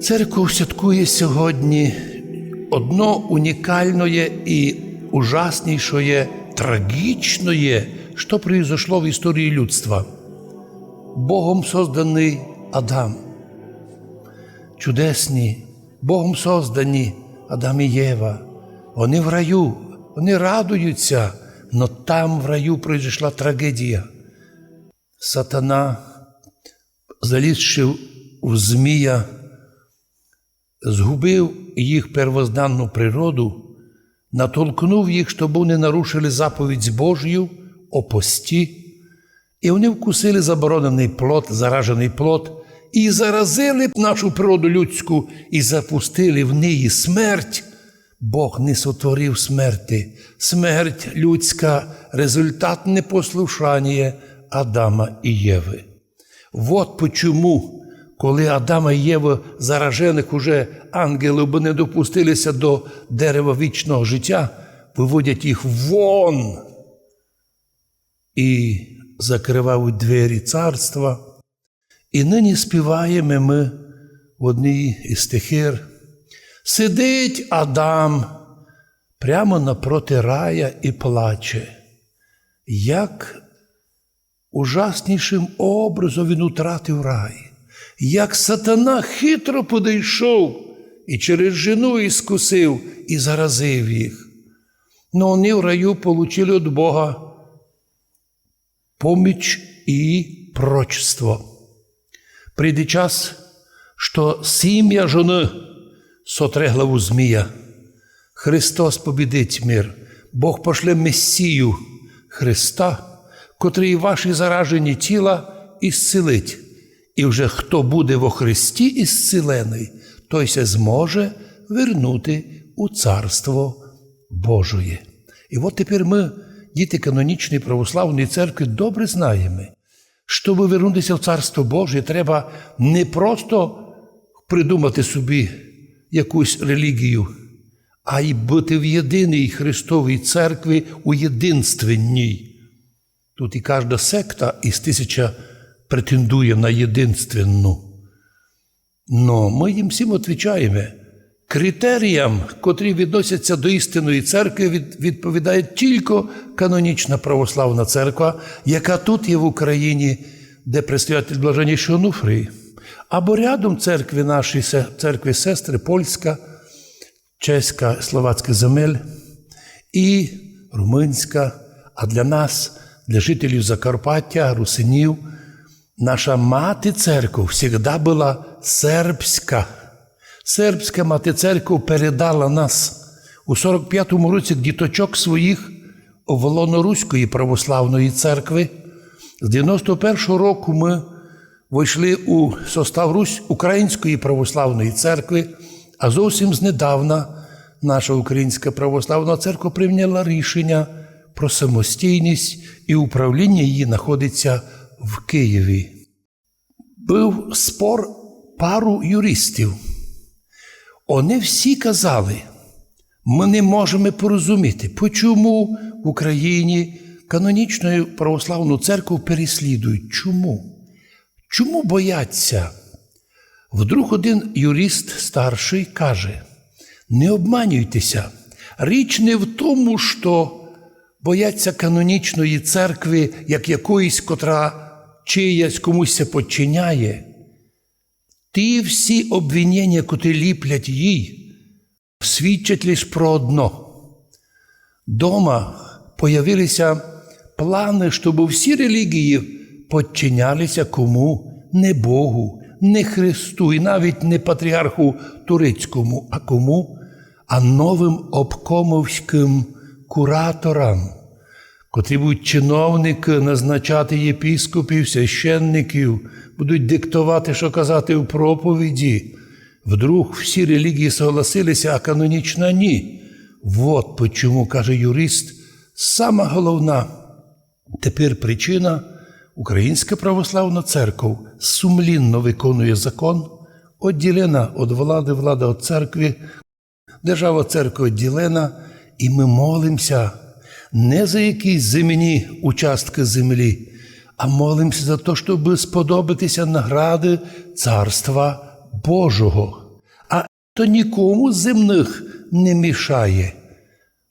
Церква святкує сьогодні одно унікальне і ужаснішое, трагічне, що произошло в історії людства. Богом созданий Адам. Чудесні, Богом создані Адам і Єва. Вони в раю, вони радуються, но там в раю пройшла трагедія. Сатана, залізши в Змія, згубив їх первозданну природу, натолкнув їх, щоб вони нарушили заповідь Божою о пості, і вони вкусили заборонений плод, заражений плод, і заразили нашу природу людську, і запустили в неї смерть. Бог не сотворив смерти. Смерть людська результат непослушання Адама і Єви. Вот почему, коли Адама і Єва, заражених уже ангели б не допустилися до дерева вічного життя, виводять їх вон і закривають двері царства. І нині співаємо ми в одній із стихир. Сидить Адам прямо напроти рая і плаче, як ужаснішим образом він утратив рай, як сатана хитро подійшов і через жену іскусив і заразив їх. Но вони в раю получили від Бога поміч і прочество. Прийде час, що сім'я жони сотре главу Змія. Христос побідить мир, Бог пошле Месію Христа, котрий ваші заражені тіла ісцелить. І вже хто буде во Христі ісцелений, той се зможе вернути у Царство Божоє. І от тепер ми, діти канонічної православної церкви, добре знаємо, щоб вернутися в Царство Боже, треба не просто придумати собі якусь релігію, а й бути в єдиній Христовій церкві у єдинственній. Тут і кожна секта із тисяча претендує на єдинственну. Но ми їм всім відповідаємо. Критеріям, котрі відносяться до істинної церкви, відповідає тільки канонічна православна церква, яка тут є в Україні, де предстоятель блаженніший Онуфрій. Або рядом церкви наші, церкви сестри, польська, чеська, словацька земель і румунська. А для нас, для жителів Закарпаття, русинів, наша мати церква завжди була сербська. Сербська мати церква передала нас у 45-му році діточок своїх Волоноруської православної церкви. З 91-го року ми вийшли у состав Русь Української православної церкви, а зовсім знедавна наша Українська православна церква прийняла рішення про самостійність і управління її знаходиться в Києві. Був спор пару юристів. Вони всі казали, ми не можемо порозуміти, чому в Україні канонічну православну церкву переслідують. Чому? Чому бояться? Вдруг один юрист старший каже: не обманюйтеся, річ не в тому, що бояться канонічної церкви, як якоїсь, котра чиясь комусь се подчиняє. Ті всі обвинення, котрі ліплять їй, свідчать лише про одно. Дома появилися плани, щоб всі релігії подчинялися кому? Не Богу, не Христу і навіть не патріарху Турецькому, а кому? А новим обкомовським кураторам, котрі будуть чиновники назначати єпіскопів, священників, будуть диктувати, що казати у проповіді. Вдруг всі релігії согласилися, а канонічна ні. Вот почому, каже юрист, сама головна тепер причина. Українська православна церква сумлінно виконує закон, відділена від влади, влада від церкви, держава церкви відділена, і ми молимося не за якісь земні участки землі, а молимося за те, щоб сподобатися награди Царства Божого. А то нікому з земних не мішає.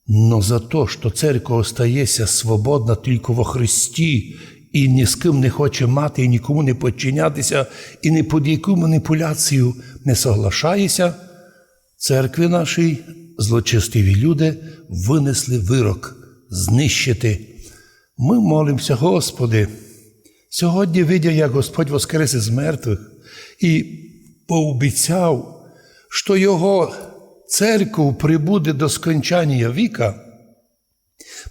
Но за то, що церква остається свободна тільки во Христі, і ні з ким не хоче мати, і нікому не підчинятися, і ні під яку маніпуляцію не соглашається, церкві нашій злочистиві люди винесли вирок знищити. Ми молимося, Господи, сьогодні, видя, як Господь воскрес із мертвих і пообіцяв, що Його церкву прибуде до скончання віка,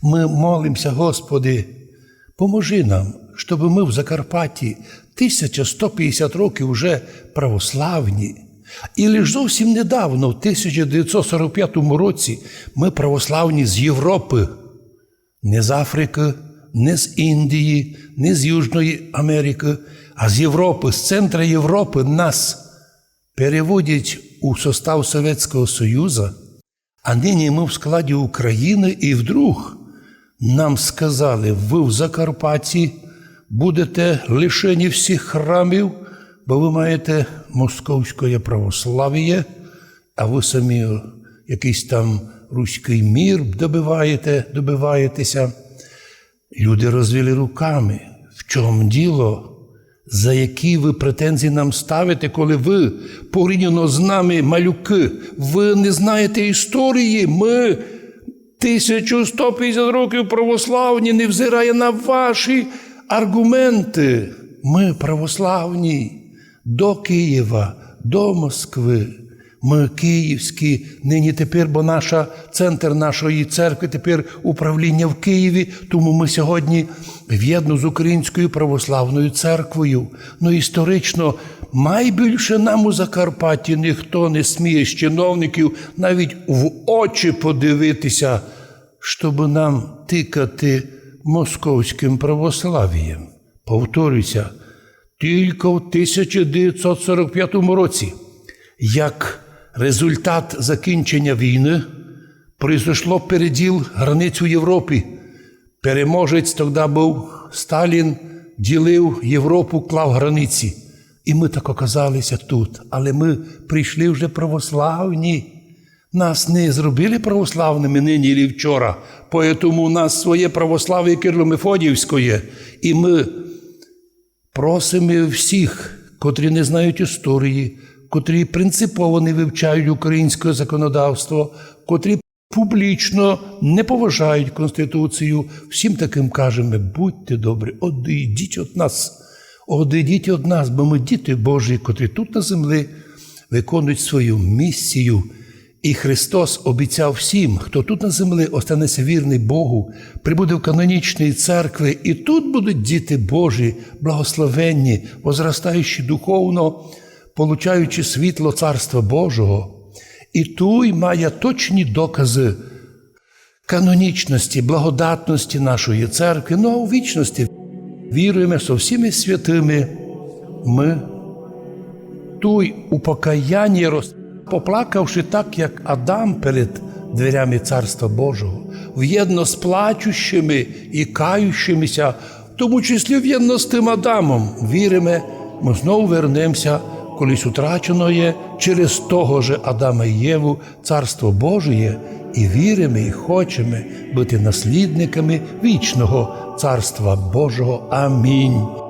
ми молимося, Господи, поможи нам, щоб ми в Закарпатті 1150 років вже православні. І лише зовсім недавно, в 1945 році, ми православні з Європи, не з Африки, не з Індії, не з Южної Америки, а з Європи, з центра Європи нас переводять у состав Совєтського Союзу, а нині ми в складі України і вдруг нам сказали, ви в Закарпатті будете лишені всіх храмів, бо ви маєте московське православ'я, а ви самі якийсь там руський мір добиваєте, добиваєтеся. Люди розвели руками. В чому діло? За які ви претензії нам ставите, коли ви порівняно з нами малюки, ви не знаєте історії. Ми 1150 років православні, не взирає на ваші аргументи. Ми православні до Києва, до Москви. Ми київські, нині тепер, бо наша центр нашої церкви, тепер управління в Києві, тому ми сьогодні в'єдно з Українською православною церквою. Ну історично, майбільше нам у Закарпатті ніхто не сміє з чиновників навіть в очі подивитися, щоб нам тикати московським православ'ям. Повторюся, тільки в 1945 році, як результат закінчення війни, прийшло переділ границь у Європі. Переможець тоді був Сталін, ділив Європу, клав границі. І ми так оказалися тут. Але ми прийшли вже православні. Нас не зробили православними нині і вчора, тому у нас своє православ'я Кирло-Мефодіївське. І ми просимо всіх, котрі не знають історії, котрі принципово не вивчають українське законодавство, котрі публічно не поважають Конституцію, всім таким кажемо, будьте добрі, одійдіть від нас, одійдіть від нас, бо ми діти Божі, котрі тут на землі виконують свою місію. І Христос обіцяв всім, хто тут на землі останеться вірний Богу, прибуде в канонічної церкви, і тут будуть діти Божі, благословенні, возростаючи духовно, получаючи світло Царства Божого. І той має точні докази канонічності, благодатності нашої церкви, ну а у вічності віруємо со всіми святими. Ми той у покаянні роз поплакавши так, як Адам перед дверями Царства Божого, в'єдно з плачущими і каючимися, в тому числі в'єдно з тим Адамом, віримо, ми знову вернемося колись утраченоє через того же Адама і Єву, Царство Божє, і віримо, і хочемо бути наслідниками вічного Царства Божого. Амінь.